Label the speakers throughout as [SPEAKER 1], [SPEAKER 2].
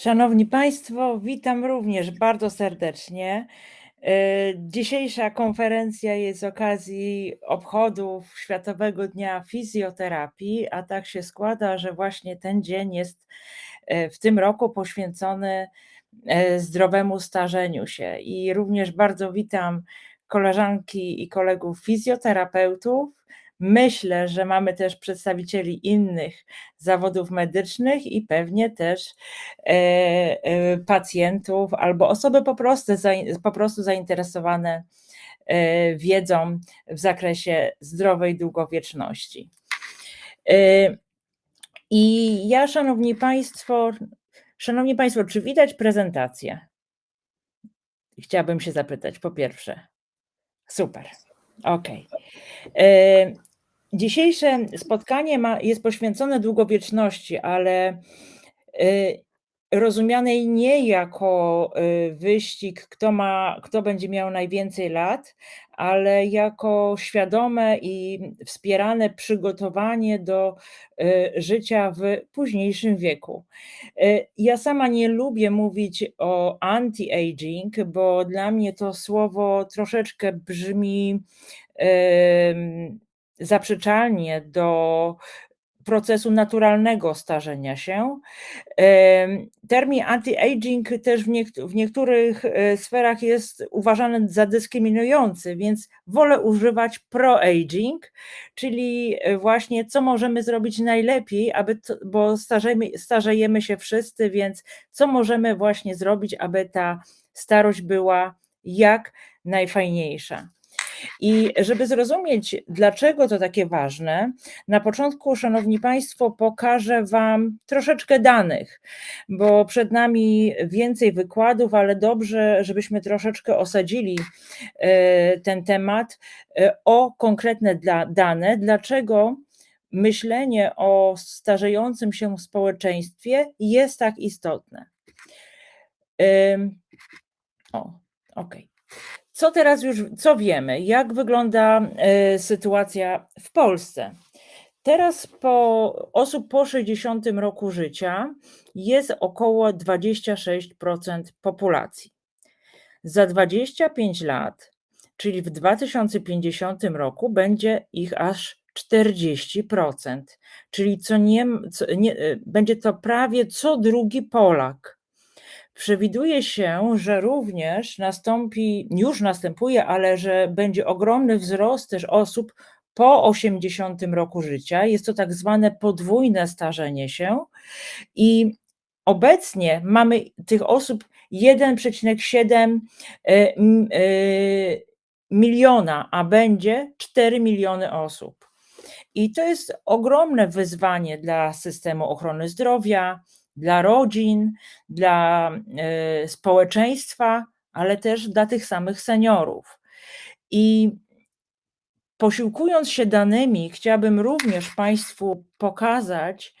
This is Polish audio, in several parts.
[SPEAKER 1] Szanowni Państwo, witam również bardzo serdecznie. E, dzisiejsza konferencja jest z okazji obchodów Światowego Dnia Fizjoterapii, a tak się składa, że właśnie ten dzień jest e, w tym roku poświęcony e, zdrowemu starzeniu się. I również bardzo witam koleżanki i kolegów fizjoterapeutów, Myślę, że mamy też przedstawicieli innych zawodów medycznych i pewnie też e, e, pacjentów albo osoby po prostu, po prostu zainteresowane e, wiedzą w zakresie zdrowej długowieczności. I ja, Szanowni Państwo, Szanowni Państwo, czy widać prezentację? Chciałabym się zapytać, po pierwsze. Super. Okej. Okay. Dzisiejsze spotkanie ma, jest poświęcone długowieczności, ale y, rozumianej nie jako y, wyścig, kto, ma, kto będzie miał najwięcej lat, ale jako świadome i wspierane przygotowanie do y, życia w późniejszym wieku. Ja sama nie lubię mówić o anti-aging, bo dla mnie to słowo troszeczkę brzmi zaprzeczalnie do procesu naturalnego starzenia się. Termin anti-aging też w, niekt- w, niektórych e, sferach jest uważany za dyskryminujący, więc wolę używać pro-aging, czyli e, właśnie co możemy zrobić najlepiej, aby to, bo starzejemy, starzejemy się wszyscy, więc co możemy właśnie zrobić, aby ta starość była jak najfajniejsza. I żeby zrozumieć, dlaczego to takie ważne, na początku, Szanowni Państwo, pokażę Wam troszeczkę danych, bo przed nami więcej wykładów, ale dobrze, żebyśmy troszeczkę osadzili e, ten temat e, o konkretne dane, dlaczego myślenie o starzejącym się społeczeństwie jest tak istotne. O, okej. Okay. Co teraz już, co wiemy? Jak wygląda e, sytuacja w Polsce? Teraz po osób po 60 roku życia jest około 26% populacji. Za 25 lat, czyli w 2050 roku, będzie ich aż 40%, czyli co nie, co nie, e, będzie to prawie co drugi Polak. Przewiduje się, że również nastąpi, już następuje, ale że będzie ogromny wzrost też osób po 80 roku życia. Jest to tak zwane podwójne starzenie się i obecnie mamy tych osób 1,7 e, e, miliona, a będzie 4 miliony osób. I to jest ogromne wyzwanie dla systemu ochrony zdrowia, dla rodzin, dla e, społeczeństwa, ale też dla tych samych seniorów. I posiłkując się danymi, chciałabym również Państwu pokazać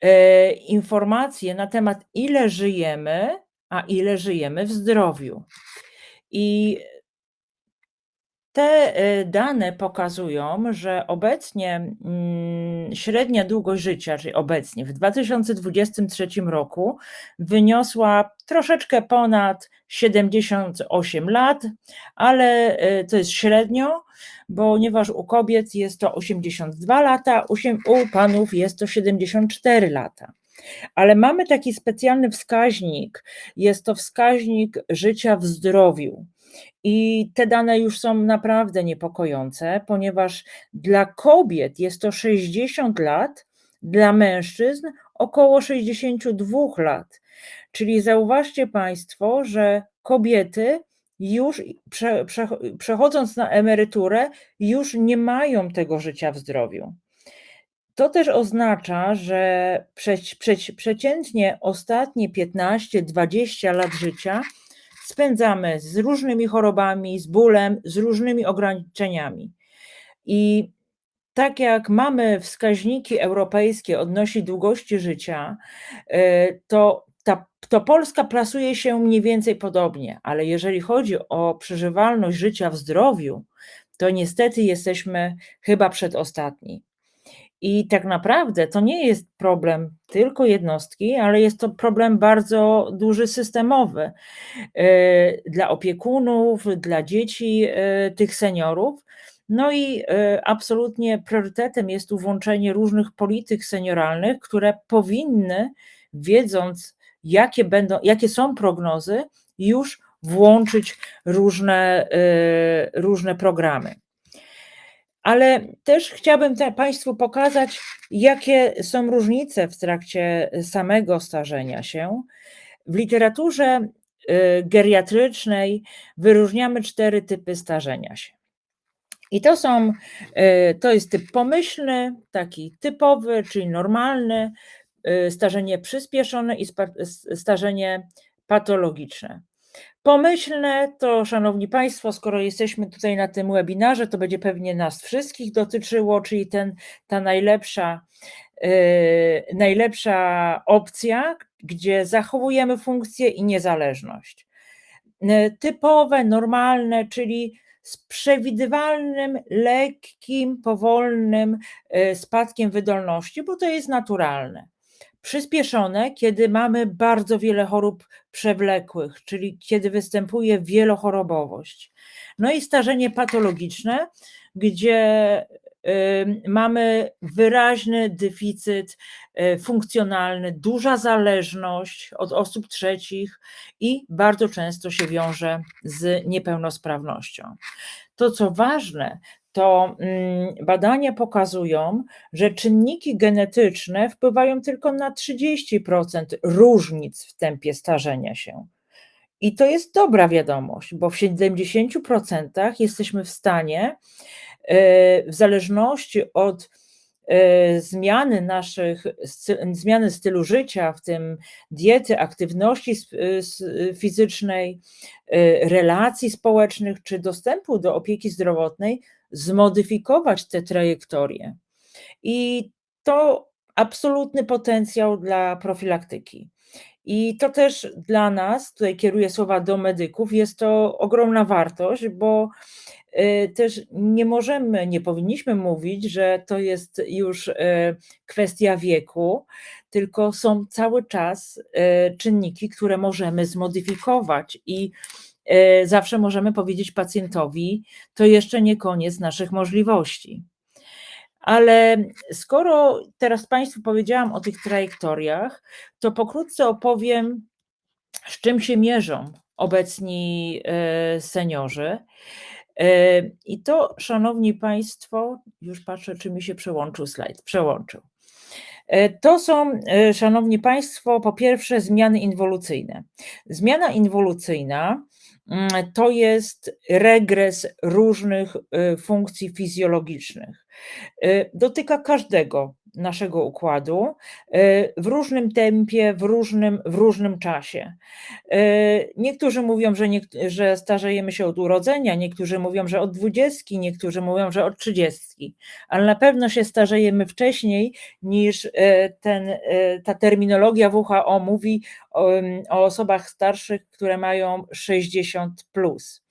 [SPEAKER 1] e, informacje na temat, ile żyjemy, a ile żyjemy w zdrowiu. I te y, dane pokazują, że obecnie mm, średnia długość życia, czyli obecnie w 2023 roku, wyniosła troszeczkę ponad 78 lat, ale y, to jest średnio, ponieważ u kobiet jest to 82 lata, u panów jest to 74 lata. Ale mamy taki specjalny wskaźnik, jest to wskaźnik życia w zdrowiu. I te dane już są naprawdę niepokojące, ponieważ dla kobiet jest to 60 lat, dla mężczyzn około 62 lat. Czyli zauważcie Państwo, że kobiety już prze, prze, przechodząc na emeryturę, już nie mają tego życia w zdrowiu. To też oznacza, że prze, prze, przeciętnie ostatnie 15-20 lat życia spędzamy z różnymi chorobami, z bólem, z różnymi ograniczeniami. I tak jak mamy wskaźniki europejskie odnośnie długości życia, e, to, ta, to Polska plasuje się mniej więcej podobnie, ale jeżeli chodzi o przeżywalność życia w zdrowiu, to niestety jesteśmy chyba przedostatni. I tak naprawdę to nie jest problem tylko jednostki, ale jest to problem bardzo duży systemowy dla opiekunów, dla dzieci tych seniorów. No i absolutnie priorytetem jest tu włączenie różnych polityk senioralnych, które powinny, wiedząc, jakie, będą, jakie są prognozy, już włączyć różne, różne programy. Ale też chciałabym Państwu pokazać, jakie są różnice w trakcie samego starzenia się. W literaturze geriatrycznej wyróżniamy cztery typy starzenia się. I to są, to jest typ pomyślny, taki typowy, czyli normalny, starzenie przyspieszone i starzenie patologiczne. Pomyślne to, Szanowni Państwo, skoro jesteśmy tutaj na tym webinarze, to będzie pewnie nas wszystkich dotyczyło, czyli ten, ta najlepsza, yy, najlepsza opcja, gdzie zachowujemy funkcję i niezależność. Yy, typowe, normalne, czyli z przewidywalnym, lekkim, powolnym yy, spadkiem wydolności, bo to jest naturalne przyspieszone, kiedy mamy bardzo wiele chorób przewlekłych, czyli kiedy występuje wielochorobowość. No i starzenie patologiczne, gdzie mamy wyraźny deficyt y, funkcjonalny, duża zależność od osób trzecich i bardzo często się wiąże z niepełnosprawnością. To co ważne, to mm, badania pokazują, że czynniki genetyczne wpływają tylko na 30% różnic w tempie starzenia się. I to jest dobra wiadomość, bo w 70% jesteśmy w stanie, e, w zależności od e, zmiany naszych, zmiany stylu życia, w tym diety, aktywności fizycznej, e, relacji społecznych czy dostępu do opieki zdrowotnej, zmodyfikować te trajektorie. I to absolutny potencjał dla profilaktyki. I to też dla nas, tutaj kieruję słowa do medyków, jest to ogromna wartość, bo y, też nie możemy, nie powinniśmy mówić, że to jest już y, kwestia wieku, tylko są cały czas y, czynniki, które możemy zmodyfikować i zawsze możemy powiedzieć pacjentowi, to jeszcze nie koniec naszych możliwości. Ale skoro teraz Państwu powiedziałam o tych trajektoriach, to pokrótce opowiem, z czym się mierzą obecni e, seniorzy. E, I to, Szanowni Państwo, już patrzę, czy mi się przełączył slajd. Przełączył. To są, Szanowni Państwo, po pierwsze zmiany inwolucyjne. Zmiana inwolucyjna to jest regres różnych y, funkcji fizjologicznych. Y, dotyka każdego naszego układu y, w różnym tempie, w różnym, w różnym czasie. Niektórzy mówią, że, że starzejemy się od urodzenia, niektórzy mówią, że od dwudziestki, niektórzy mówią, że od trzydziestki, ale na pewno się starzejemy wcześniej niż ten, ta terminologia WHO mówi o, o osobach starszych, które mają 60 plus.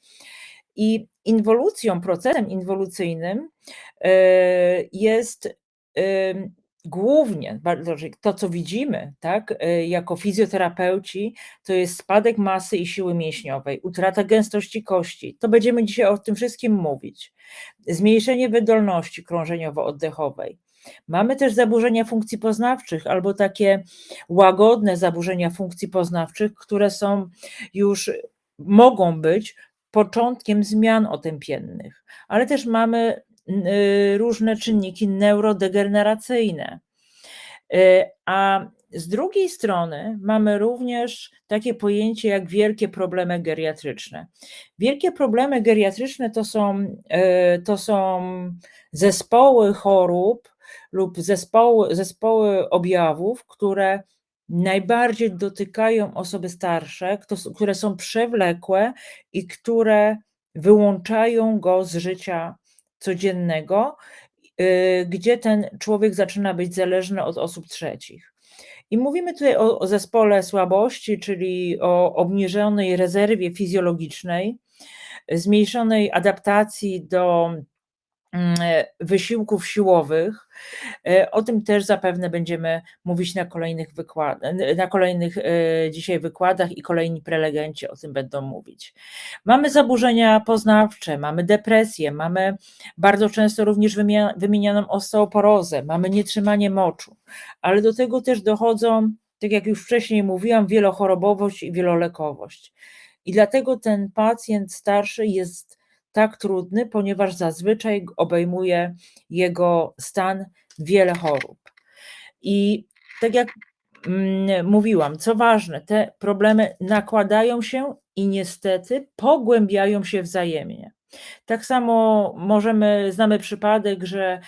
[SPEAKER 1] I inwolucją, procesem inwolucyjnym jest głównie to, co widzimy, tak, e, jako fizjoterapeuci, to jest spadek masy i siły mięśniowej, utrata gęstości kości. To będziemy dzisiaj o tym wszystkim mówić. Zmniejszenie wydolności krążeniowo-oddechowej. Mamy też zaburzenia funkcji poznawczych albo takie łagodne zaburzenia funkcji poznawczych, które są już mogą być początkiem zmian otępiennych, ale też mamy y, różne czynniki neurodegeneracyjne. Y, a z drugiej strony mamy również takie pojęcie jak wielkie problemy geriatryczne. Wielkie problemy geriatryczne to są, y, to są zespoły chorób lub zespoły, zespoły objawów, które najbardziej dotykają osoby starsze, które są przewlekłe i które wyłączają go z życia codziennego, y, gdzie ten człowiek zaczyna być zależny od osób trzecich. I mówimy tutaj o, zespole słabości, czyli o obniżonej rezerwie fizjologicznej, zmniejszonej adaptacji do wysiłków siłowych. O tym też zapewne będziemy mówić na kolejnych wykładach, na kolejnych dzisiaj wykładach i kolejni prelegenci o tym będą mówić. Mamy zaburzenia poznawcze, mamy depresję, mamy bardzo często również wymienianą osteoporozę, mamy nietrzymanie moczu, ale do tego też dochodzą tak jak już wcześniej mówiłam, wielochorobowość i wielolekowość. I dlatego ten pacjent starszy jest tak trudny, ponieważ zazwyczaj obejmuje jego stan wiele chorób. I tak jak mm, mówiłam, co ważne, te problemy nakładają się i niestety pogłębiają się wzajemnie. Tak samo możemy, znamy przypadek, że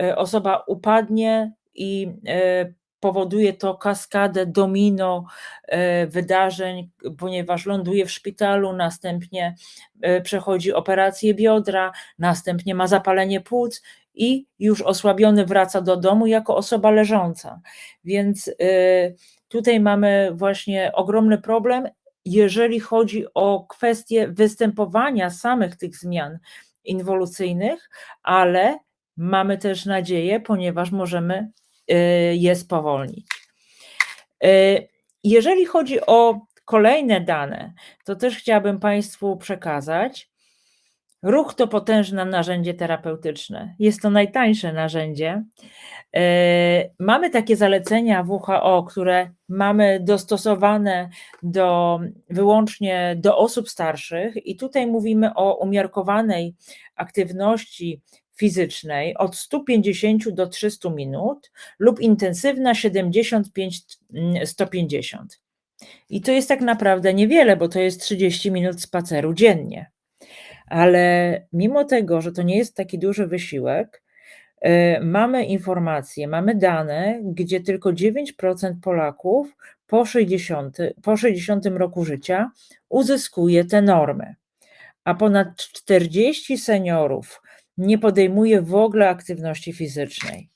[SPEAKER 1] e, osoba upadnie i e, powoduje to kaskadę domino e, wydarzeń, ponieważ ląduje w szpitalu, następnie e, przechodzi operację biodra, następnie ma zapalenie płuc i już osłabiony wraca do domu jako osoba leżąca. Więc e, tutaj mamy właśnie ogromny problem, jeżeli chodzi o kwestię występowania samych tych zmian inwolucyjnych, ale mamy też nadzieję, ponieważ możemy je spowolnić. Y, jeżeli chodzi o kolejne dane, to też chciałabym Państwu przekazać. Ruch to potężne narzędzie terapeutyczne. Jest to najtańsze narzędzie. Y, mamy takie zalecenia WHO, które mamy dostosowane do, wyłącznie do osób starszych, i tutaj mówimy o umiarkowanej aktywności fizycznej od 150 do 300 minut lub intensywna 75-150. I to jest tak naprawdę niewiele, bo to jest 30 minut spaceru dziennie. Ale mimo tego, że to nie jest taki duży wysiłek, e, mamy informacje, mamy dane, gdzie tylko 9% Polaków po 60, po 60 roku życia uzyskuje te normy, a ponad 40 seniorów nie podejmuje w ogóle aktywności fizycznej.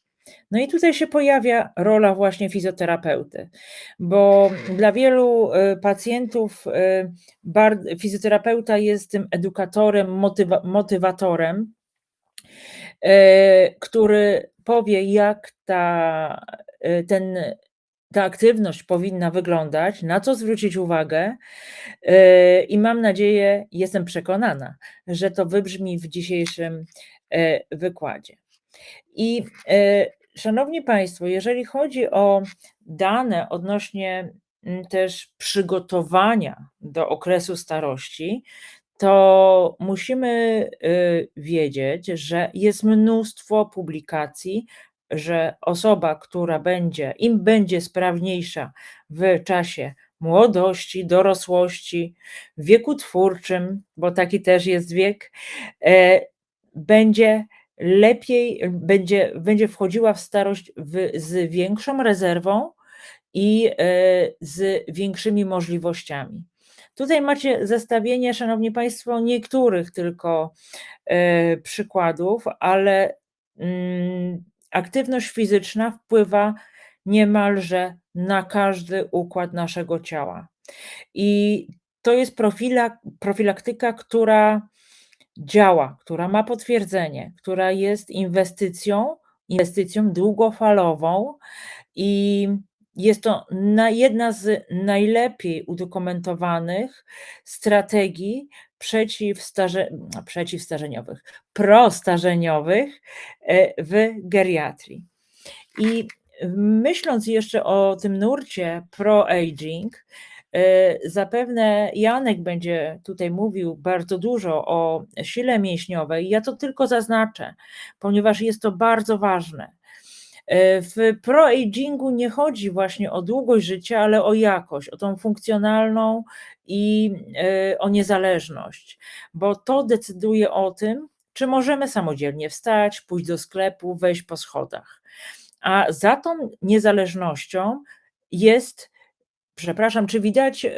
[SPEAKER 1] No i tutaj się pojawia rola właśnie fizjoterapeuty, bo dla wielu y, pacjentów y, fizjoterapeuta jest tym edukatorem, motywa motywatorem, y, który powie, jak ta, ten, ta aktywność powinna wyglądać, na co zwrócić uwagę. I mam nadzieję, jestem przekonana, że to wybrzmi w dzisiejszym E, wykładzie. I e, Szanowni Państwo, jeżeli chodzi o dane odnośnie mm, też przygotowania do okresu starości, to musimy wiedzieć, że jest mnóstwo publikacji, że osoba, która będzie, im będzie sprawniejsza w czasie młodości, dorosłości, wieku twórczym, bo taki też jest wiek, będzie lepiej, będzie, będzie wchodziła w starość w, z większą rezerwą i e, z większymi możliwościami. Tutaj macie zestawienie, Szanowni Państwo, niektórych tylko e, przykładów, ale mm, aktywność fizyczna wpływa niemalże na każdy układ naszego ciała. I to jest profilaktyka, która działa, która ma potwierdzenie, która jest inwestycją, inwestycją długofalową i jest to jedna z najlepiej udokumentowanych strategii przeciwstarze, przeciwstarzeniowych, prostarzeniowych e, w geriatrii. I myśląc jeszcze o tym nurcie pro-aging, E, zapewne Janek będzie tutaj mówił bardzo dużo o sile mięśniowej. Ja to tylko zaznaczę, ponieważ jest to bardzo ważne. E, w proagingu nie chodzi właśnie o długość życia, ale o jakość, o tą funkcjonalną i e, o niezależność, bo to decyduje o tym, czy możemy samodzielnie wstać, pójść do sklepu, wejść po schodach. A za tą niezależnością jest Przepraszam, czy widać y,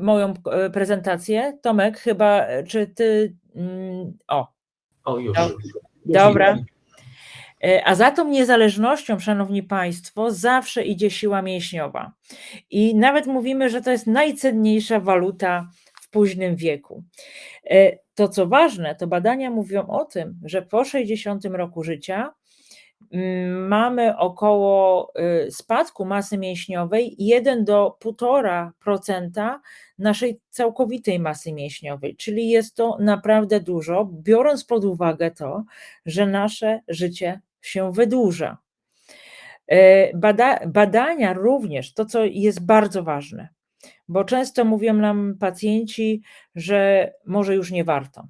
[SPEAKER 1] moją prezentację? Tomek, chyba, czy ty. Mm, o.
[SPEAKER 2] O, już.
[SPEAKER 1] Dobra. Y, a za tą niezależnością, szanowni państwo, zawsze idzie siła mięśniowa. I nawet mówimy, że to jest najcenniejsza waluta w późnym wieku. to co ważne, to badania mówią o tym, że po 60 roku życia mm, mamy około y, spadku masy mięśniowej 1 do 1,5% naszej całkowitej masy mięśniowej, czyli jest to naprawdę dużo, biorąc pod uwagę to, że nasze życie się wydłuża. E, bada, badania również, to co jest bardzo ważne, bo często mówią nam pacjenci, że może już nie warto.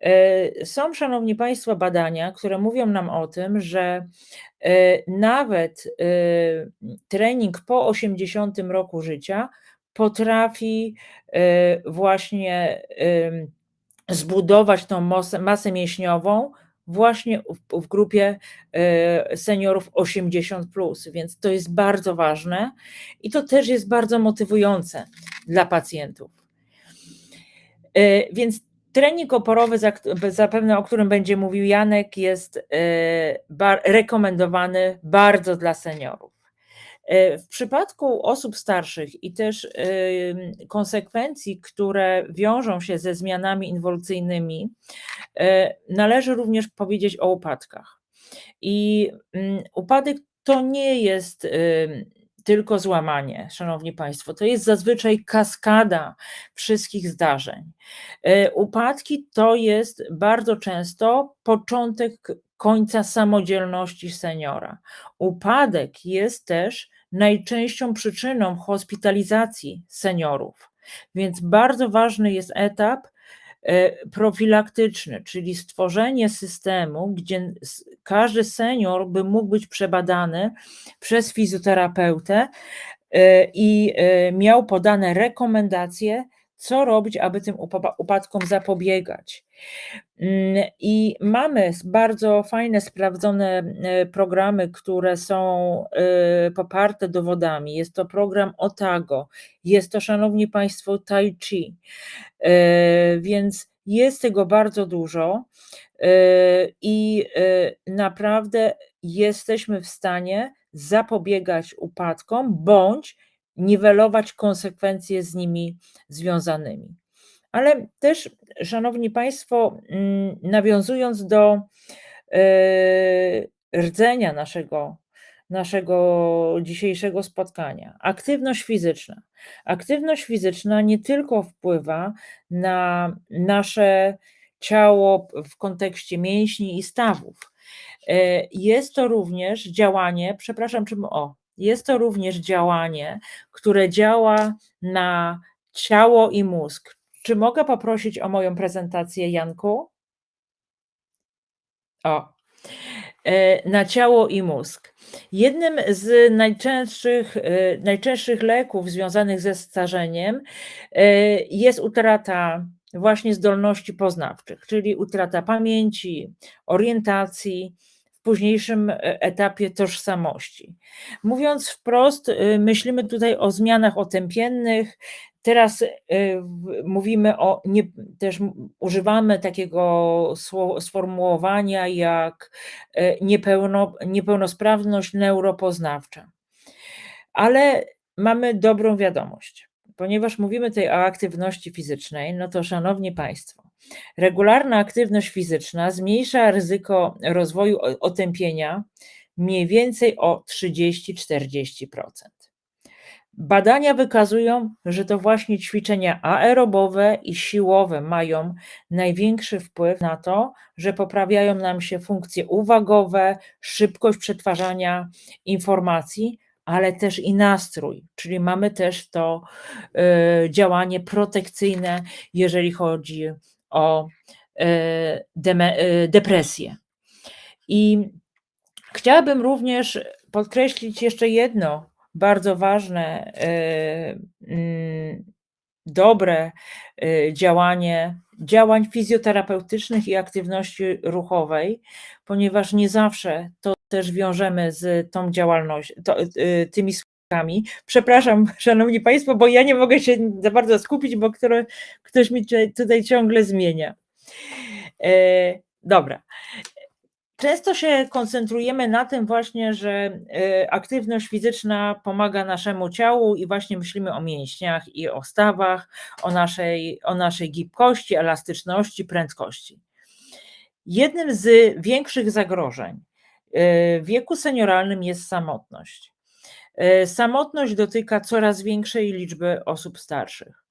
[SPEAKER 1] E, są, Szanowni Państwo, badania, które mówią nam o tym, że e, nawet trening po 80 roku życia potrafi właśnie zbudować tą masę, masę mięśniową, właśnie w, w grupie e, seniorów 80, plus, więc to jest bardzo ważne i to też jest bardzo motywujące dla pacjentów. E, więc trening oporowy, zapewne o którym będzie mówił Janek, jest e, rekomendowany bardzo dla seniorów. W przypadku osób starszych i też konsekwencji, które wiążą się ze zmianami inwolucyjnymi, e, należy również powiedzieć o upadkach. I mm, upadek to nie jest tylko złamanie, szanowni państwo, to jest zazwyczaj kaskada wszystkich zdarzeń. E, upadki to jest bardzo często początek końca samodzielności seniora. Upadek jest też najczęstszą przyczyną hospitalizacji seniorów, więc bardzo ważny jest etap e, profilaktyczny, czyli stworzenie systemu, gdzie każdy senior by mógł być przebadany przez fizjoterapeutę e, i e, miał podane rekomendacje, co robić, aby tym upadkom zapobiegać. Mm, I mamy bardzo fajne, sprawdzone e, programy, które są e, poparte dowodami. Jest to program Otago, jest to, szanowni państwo, Tai Chi, e, więc jest tego bardzo dużo i naprawdę jesteśmy w stanie zapobiegać upadkom bądź niwelować konsekwencje z nimi związanymi. Ale też, Szanowni Państwo, mm, nawiązując do e, rdzenia naszego, naszego dzisiejszego spotkania, aktywność fizyczna. Aktywność fizyczna nie tylko wpływa na nasze ciało w kontekście mięśni i stawów. E, jest to również działanie, przepraszam, czym o, jest to również działanie, które działa na ciało i mózg. Czy mogę poprosić o moją prezentację, Janku? O, e, na ciało i mózg. Jednym z najczęstszych, e, najczęstszych leków związanych ze starzeniem e, jest utrata właśnie zdolności poznawczych, czyli utrata pamięci, orientacji, późniejszym e, etapie tożsamości. Mówiąc wprost, y, myślimy tutaj o zmianach otępiennych. Teraz y, mówimy o, nie, też używamy takiego sformułowania jak e, niepełno, niepełnosprawność neuropoznawcza. Ale mamy dobrą wiadomość, ponieważ mówimy tutaj o aktywności fizycznej, no to szanowni Państwo, Regularna aktywność fizyczna zmniejsza ryzyko rozwoju otępienia mniej więcej o 30-40%. Badania wykazują, że to właśnie ćwiczenia aerobowe i siłowe mają największy wpływ na to, że poprawiają nam się funkcje uwagowe, szybkość przetwarzania informacji, ale też i nastrój, czyli mamy też to y, działanie protekcyjne, jeżeli chodzi o e, e, depresję. I chciałabym również podkreślić jeszcze jedno bardzo ważne, e, mm, dobre działanie działań fizjoterapeutycznych i aktywności ruchowej, ponieważ nie zawsze to też wiążemy z tą działalnością, to, Przepraszam, szanowni państwo, bo ja nie mogę się za bardzo skupić, bo który, ktoś mi tutaj ciągle zmienia. E, dobra. Często się koncentrujemy na tym właśnie, że y, aktywność fizyczna pomaga naszemu ciału i właśnie myślimy o mięśniach i o stawach, o naszej, o naszej gibkości, elastyczności, prędkości. Jednym z większych zagrożeń y, w wieku senioralnym jest samotność. Y, samotność dotyka coraz większej liczby osób starszych.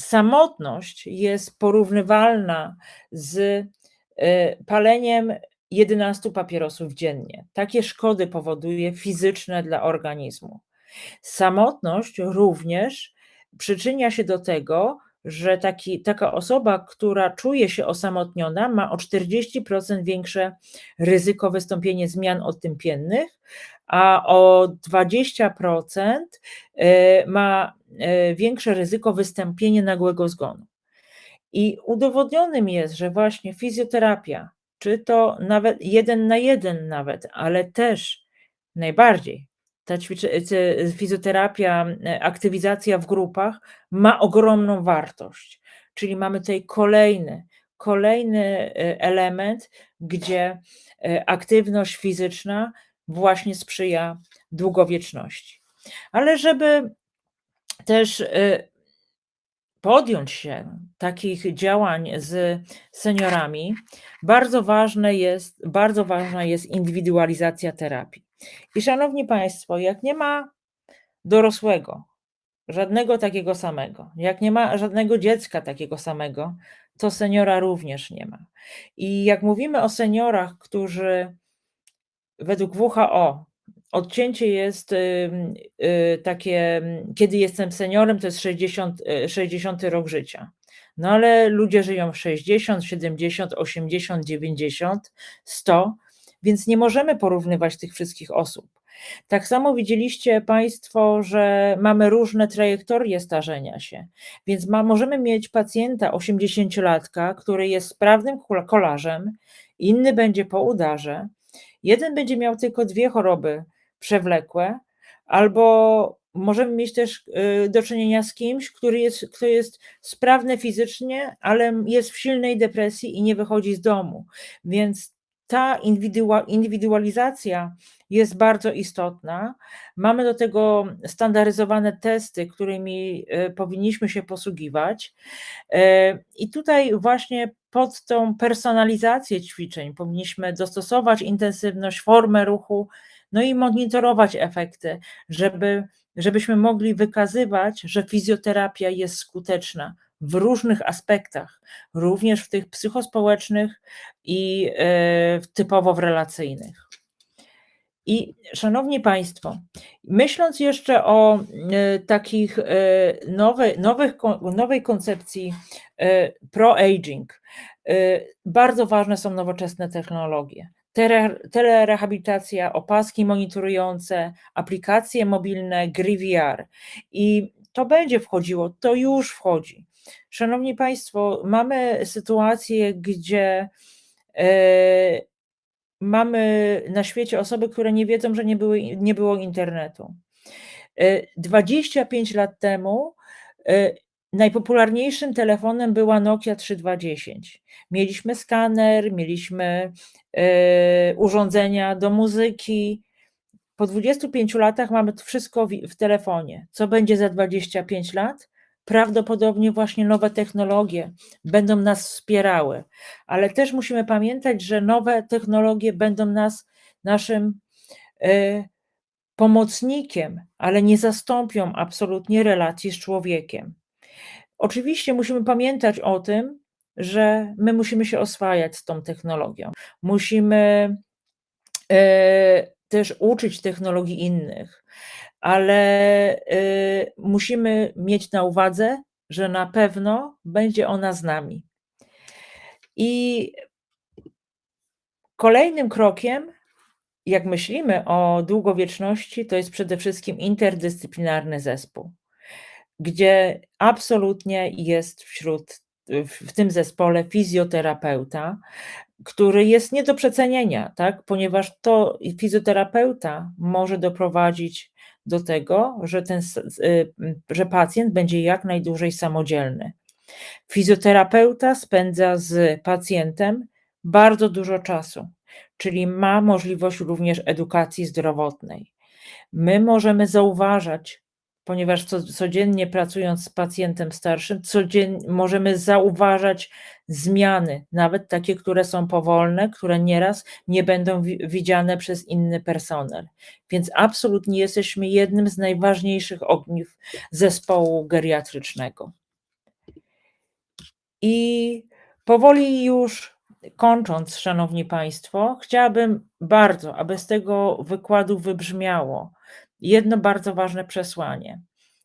[SPEAKER 1] Samotność jest porównywalna z paleniem 11 papierosów dziennie. Takie szkody powoduje fizyczne dla organizmu. Samotność również przyczynia się do tego, że taki, taka osoba, która czuje się osamotniona, ma o 40% większe ryzyko wystąpienia zmian otępiennych, a o 20% e, ma e, większe ryzyko wystąpienia nagłego zgonu. I udowodnionym jest, że właśnie fizjoterapia, czy to nawet jeden na jeden nawet, ale też najbardziej ta fizjoterapia, e, aktywizacja w grupach ma ogromną wartość. Czyli mamy tutaj kolejny, kolejny element, gdzie aktywność fizyczna właśnie sprzyja długowieczności. Ale żeby też podjąć się takich działań z seniorami, bardzo ważne jest, bardzo ważna jest indywidualizacja terapii. I szanowni Państwo, jak nie ma dorosłego, żadnego takiego samego, jak nie ma żadnego dziecka takiego samego, to seniora również nie ma. I jak mówimy o seniorach, którzy według WHO odcięcie jest y, takie, kiedy jestem seniorem, to jest 60, 60 y, rok życia. No ale ludzie żyją 60, 70, 80, 90, 100, więc nie możemy porównywać tych wszystkich osób. Tak samo widzieliście Państwo, że mamy różne trajektorie starzenia się, więc ma, możemy mieć pacjenta 80-latka, który jest sprawnym kolarzem, inny będzie po udarze, jeden będzie miał tylko dwie choroby przewlekłe, albo możemy mieć też y, do czynienia z kimś, który jest, kto jest sprawny fizycznie, ale jest w silnej depresji i nie wychodzi z domu. Więc ta indywidualizacja jest bardzo istotna. Mamy do tego standaryzowane testy, którymi y, powinniśmy się posługiwać. Y, I tutaj właśnie pod tą personalizację ćwiczeń powinniśmy dostosować intensywność, formę ruchu, no i monitorować efekty, żeby, żebyśmy mogli wykazywać, że fizjoterapia jest skuteczna w różnych aspektach, również w tych psychospołecznych i e, typowo w relacyjnych. I szanowni Państwo, myśląc jeszcze o e, takich e, nowej, nowych, nowej koncepcji pro-aging, bardzo ważne są nowoczesne technologie telerehabilitacja, opaski monitorujące, aplikacje mobilne, gry VR. I to będzie wchodziło, to już wchodzi. Szanowni Państwo, mamy sytuację, gdzie e, mamy na świecie osoby, które nie wiedzą, że nie, były, nie było internetu. 25 e, lat temu e, Najpopularniejszym telefonem była Nokia 3210. Mieliśmy skaner, mieliśmy y, urządzenia do muzyki. Po 25 latach mamy wszystko w telefonie. Co będzie za 25 lat? Prawdopodobnie właśnie nowe technologie będą nas wspierały, ale też musimy pamiętać, że nowe technologie będą nas naszym y, pomocnikiem, ale nie zastąpią absolutnie relacji z człowiekiem. Oczywiście musimy pamiętać o tym, że my musimy się oswajać z tą technologią. Musimy e, też uczyć technologii innych, ale e, musimy mieć na uwadze, że na pewno będzie ona z nami. I kolejnym krokiem, jak myślimy o długowieczności, to jest przede wszystkim interdyscyplinarny zespół gdzie absolutnie jest wśród, w tym zespole fizjoterapeuta, który jest nie do przecenienia, tak? ponieważ to fizjoterapeuta może doprowadzić do tego, że, ten, y, że pacjent będzie jak najdłużej samodzielny. Fizjoterapeuta spędza z pacjentem bardzo dużo czasu. czyli ma możliwość również edukacji zdrowotnej. My możemy zauważać, ponieważ codziennie pracując z pacjentem starszym, codziennie możemy zauważać zmiany, nawet takie, które są powolne, które nieraz nie będą widziane przez inny personel. Więc absolutnie jesteśmy jednym z najważniejszych ogniw zespołu geriatrycznego. I powoli już kończąc, Szanowni Państwo, chciałabym bardzo, aby z tego wykładu wybrzmiało jedno bardzo ważne przesłanie.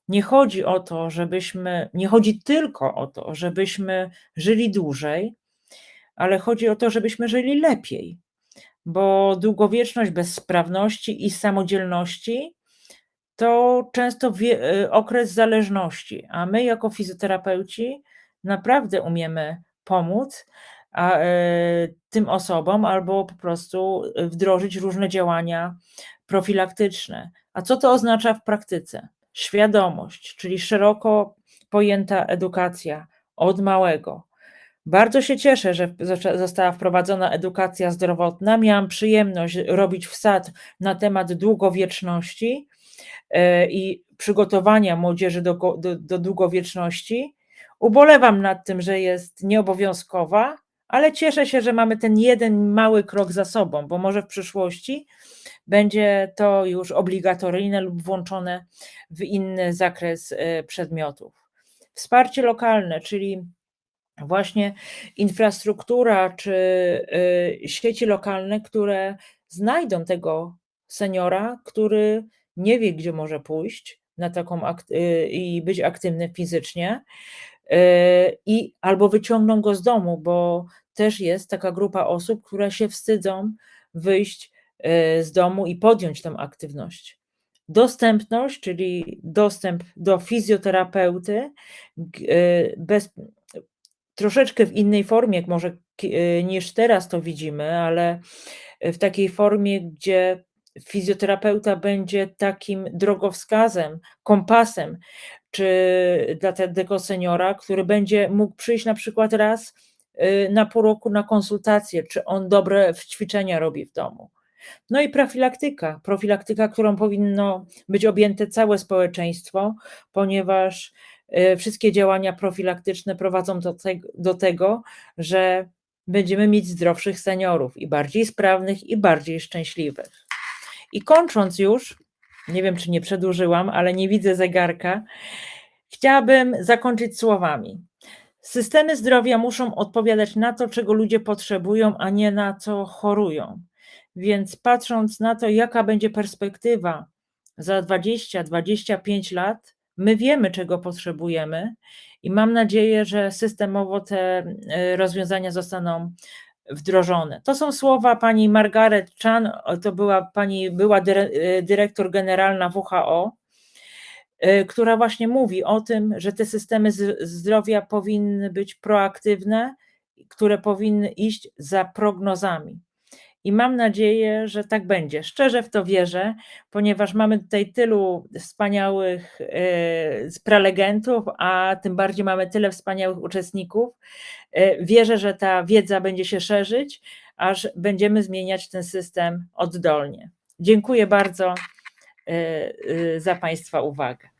[SPEAKER 1] Nie chodzi o to, żebyśmy, nie chodzi tylko o to, żebyśmy żyli dłużej, ale chodzi o to, żebyśmy żyli lepiej, bo długowieczność bez sprawności i samodzielności to często wie, okres zależności, a my jako fizjoterapeuci naprawdę umiemy pomóc a, e, tym osobom albo po prostu wdrożyć różne działania profilaktyczne. A co to oznacza w praktyce? Świadomość, czyli szeroko pojęta edukacja od małego. Bardzo się cieszę, że została wprowadzona edukacja zdrowotna. Miałam przyjemność robić wsad na temat długowieczności e, i przygotowania młodzieży do, do, do długowieczności. Ubolewam nad tym, że jest nieobowiązkowa, ale cieszę się, że mamy ten jeden mały krok za sobą, bo może w przyszłości będzie to już obligatoryjne lub włączone w inny zakres e, przedmiotów. Wsparcie lokalne, czyli właśnie infrastruktura czy e, sieci lokalne, które znajdą tego seniora, który nie wie, gdzie może pójść na taką e, i być aktywny fizycznie, i albo wyciągną go z domu, bo też jest taka grupa osób, które się wstydzą wyjść z domu i podjąć tę aktywność. Dostępność, czyli dostęp do fizjoterapeuty e, bez, troszeczkę w innej formie, może e, niż teraz to widzimy, ale w takiej formie, gdzie fizjoterapeuta będzie takim drogowskazem, kompasem, czy dla tego seniora, który będzie mógł przyjść na przykład raz Y, na pół roku na konsultację, czy on dobre ćwiczenia robi w domu. No i profilaktyka, profilaktyka, którą powinno być objęte całe społeczeństwo, ponieważ y, wszystkie działania profilaktyczne prowadzą do tego, do tego że będziemy mieć zdrowszych seniorów i bardziej sprawnych i bardziej szczęśliwych. I kończąc już, nie wiem czy nie przedłużyłam, ale nie widzę zegarka, chciałabym zakończyć słowami. Systemy zdrowia muszą odpowiadać na to, czego ludzie potrzebują, a nie na co chorują. Więc patrząc na to, jaka będzie perspektywa za 20-25 lat, my wiemy, czego potrzebujemy i mam nadzieję, że systemowo te e, rozwiązania zostaną wdrożone. To są słowa pani Margaret Chan, to była pani była e, dyrektor generalna WHO E, która właśnie mówi o tym, że te systemy zdrowia powinny być proaktywne, które powinny iść za prognozami. I mam nadzieję, że tak będzie. Szczerze w to wierzę, ponieważ mamy tutaj tylu wspaniałych e, prelegentów, a tym bardziej mamy tyle wspaniałych uczestników. E, wierzę, że ta wiedza będzie się szerzyć, aż będziemy zmieniać ten system oddolnie. Dziękuję bardzo za Państwa uwagę.